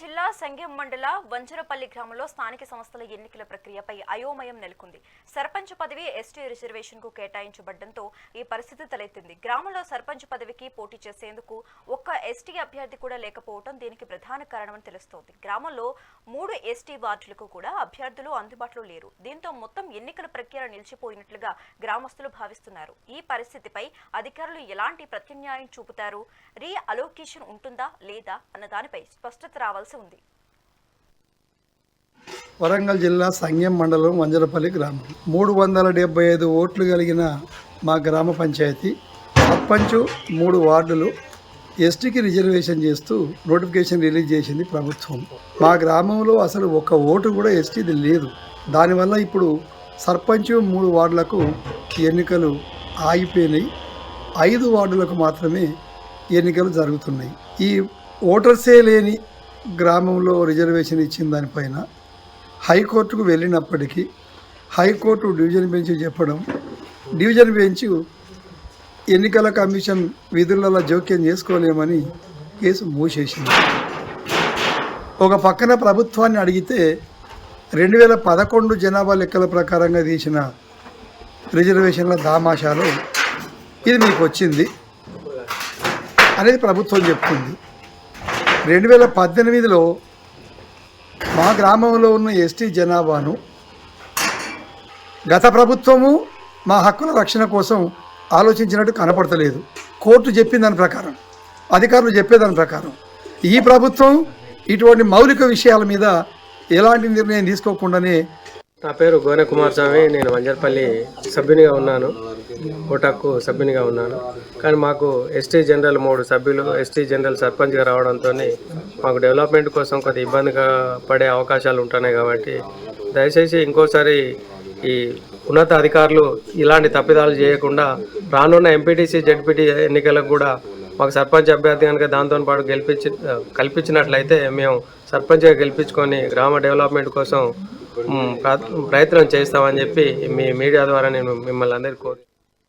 జిల్లా సంగెం మండల వంచరపల్లి గ్రామంలో స్థానిక సంస్థల ఎన్నికల ప్రక్రియపై అయోమయం నెలకొంది. సర్పంచ్ పదవి ఎస్టీ రిజర్వేషన్కు కేటాయించబడడంతో ఈ పరిస్థితి తలెత్తింది. గ్రామంలో సర్పంచ్ పదవికి పోటీ చేసేందుకు ఒక్క ఎస్టీ అభ్యర్థి కూడా లేకపోవడం దీనికి ప్రధాన కారణమని తెలుస్తోంది. గ్రామంలో మూడు ఎస్టీ వార్డులకు కూడా అభ్యర్థులు అందుబాటులో లేరు. దీంతో మొత్తం ఎన్నికల ప్రక్రియ నిలిచిపోయినట్లుగా గ్రామస్తులు భావిస్తున్నారు. ఈ పరిస్థితిపై అధికారులు ఎలాంటి ప్రత్యామ్నాయం చూపుతారు? రీ అలోకేషన్ ఉంటుందా లేదా? అన్న దానిపై స్పష్టత రావాల్సి ఉంది. వరంగల్ జిల్లా సంగం మండలం వంజరపల్లి గ్రామం. మూడు వందల డెబ్బై ఐదు ఓట్లు కలిగిన మా గ్రామ పంచాయతీ. సర్పంచ్ మూడు వార్డులు. ఎస్టీకి రిజర్వేషన్ చేస్తూ నోటిఫికేషన్ రిలీజ్ చేసింది ప్రభుత్వం. మా గ్రామంలో అసలు ఒక ఓటు కూడా ఎస్టీది లేదు. దానివల్ల ఇప్పుడు సర్పంచ్ మూడు వార్డులకు ఎన్నికలు ఆగిపోయినాయి. ఐదు వార్డులకు మాత్రమే ఎన్నికలు జరుగుతున్నాయి. ఈ ఓటర్సే లేని గ్రామంలో రిజర్వేషన్ ఇచ్చిన దానిపైన హైకోర్టుకు వెళ్ళినప్పటికీ హైకోర్టు డివిజన్ బెంచ్ చెప్పడం డివిజన్ బెంచ్ ఎన్నికల కమిషన్ విధులలో జోక్యం చేసుకోలేమని కేసు మూసేసింది. ఒక పక్కన ప్రభుత్వాన్ని అడిగితే రెండు వేల పదకొండు జనాభా లెక్కల ప్రకారంగా తీసిన రిజర్వేషన్ల దామాషాలు ఇది మీకు వచ్చింది అనేది ప్రభుత్వం చెప్తుంది. రెండు వేల పద్దెనిమిదిలో మా గ్రామంలో ఉన్న ఎస్టీ జనాభాను గత ప్రభుత్వము మా హక్కుల రక్షణ కోసం ఆలోచించినట్టు కనపడతలేదు. కోర్టు చెప్పిన దాని ప్రకారం అధికారులు చెప్పేదాని ప్రకారం ఈ ప్రభుత్వం ఇటువంటి మౌలిక విషయాల మీద ఎలాంటి నిర్ణయం తీసుకోకుండానే నా పేరు గోనె కుమారస్వామి నేను వంజర్పల్లి సభ్యునిగా ఉన్నాను. కోటాకు సభ్యునిగా ఉన్నాను. కానీ మాకు ఎస్టీ జనరల్ మూడు సభ్యులు ఎస్టీ జనరల్ సర్పంచ్గా రావడంతో మాకు డెవలప్మెంట్ కోసం కొద్ది ఇబ్బందిగా పడే అవకాశాలు ఉంటున్నాయి కాబట్టి దయచేసి ఇంకోసారి ఈ ఉన్నత అధికారులు ఇలాంటి తప్పిదాలు చేయకుండా రానున్న ఎంపీటీసీ జడ్పీటీ ఎన్నికలకు కూడా మాకు సర్పంచ్ అభ్యర్థి కనుక దాంతో పాటు గెలిపించి కల్పించినట్లయితే మేము సర్పంచ్గా గెలిపించుకొని గ్రామ డెవలప్మెంట్ కోసం ప్రయత్నం చేస్తామని చెప్పి మీ మీడియా ద్వారా నేను మిమ్మల్ని అందరికీ కోరు